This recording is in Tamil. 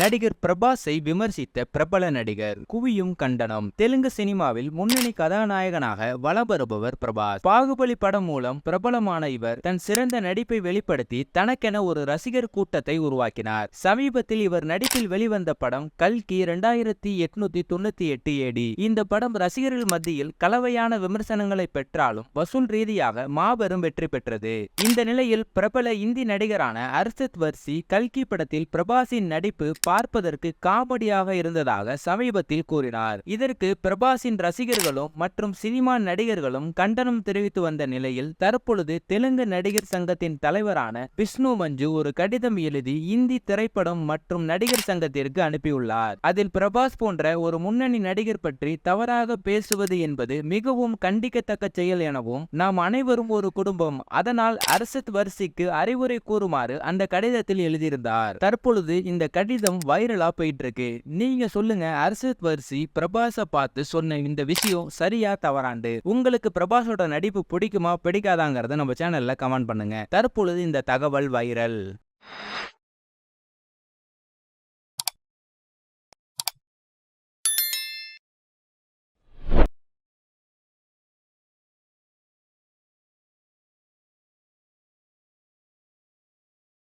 நடிகர் பிரபாஸை விமர்சித்த பிரபல நடிகர் குவியும் கண்டனம். தெலுங்கு சினிமாவில் முன்னணி கதாநாயகனாக வலம் வருபவர் பிரபாஸ். பாகுபலி படம் மூலம் பிரபலமான இவர் தன் சிறந்த நடிப்பை வெளிப்படுத்தி தனக்கென ஒரு ரசிகர் கூட்டத்தை உருவாக்கினார். சமீபத்தில் இவர் நடிப்பில் வெளிவந்த படம் கல்கி இரண்டாயிரத்தி எட்நூத்தி தொண்ணூத்தி எட்டு ஏடி. இந்த படம் ரசிகர்கள் மத்தியில் கலவையான விமர்சனங்களை பெற்றாலும் வசூல் ரீதியாக மாபெரும் வெற்றி பெற்றது. இந்த நிலையில் பிரபல இந்தி நடிகரான அர்ஷத் வர்சி கல்கி படத்தில் பிரபாஸின் நடிப்பு பார்ப்பதற்கு காமெடியாக இருந்ததாக சமீபத்தில் கூறினார். இதற்கு பிரபாஸின் ரசிகர்களும் மற்றும் சினிமா நடிகர்களும் கண்டனம் தெரிவித்து வந்த நிலையில் தற்பொழுது தெலுங்கு நடிகர் சங்கத்தின் தலைவரான விஷ்ணு மஞ்சு ஒரு கடிதம் எழுதி இந்தி திரைப்படம் மற்றும் நடிகர் சங்கத்திற்கு அனுப்பியுள்ளார். அதில் பிரபாஸ் போன்ற ஒரு முன்னணி நடிகர் பற்றி தவறாக பேசுவது என்பது மிகவும் கண்டிக்கத்தக்க செயல் எனவும் நாம் அனைவரும் ஒரு குடும்பம் அதனால் அரசத் வரிசைக்கு அறிவுரை கூறுமாறு அந்த கடிதத்தில் எழுதியிருந்தார். தற்பொழுது இந்த கடிதம் வைரலாக போயிட்டு இருக்கு நீங்க சொல்லுங்க அரசத் வரிசி பிரபாஸ பார்த்து சொன்ன இந்த விஷயம் சரியா தவறாண்டு? உங்களுக்கு பிரபாஸோட நடிப்பு பிடிக்குமா பிடிக்காதாங்கிறத நம்ம சேனல்ல கமெண்ட் பண்ணுங்க. தற்பொழுது இந்த தகவல் வைரல்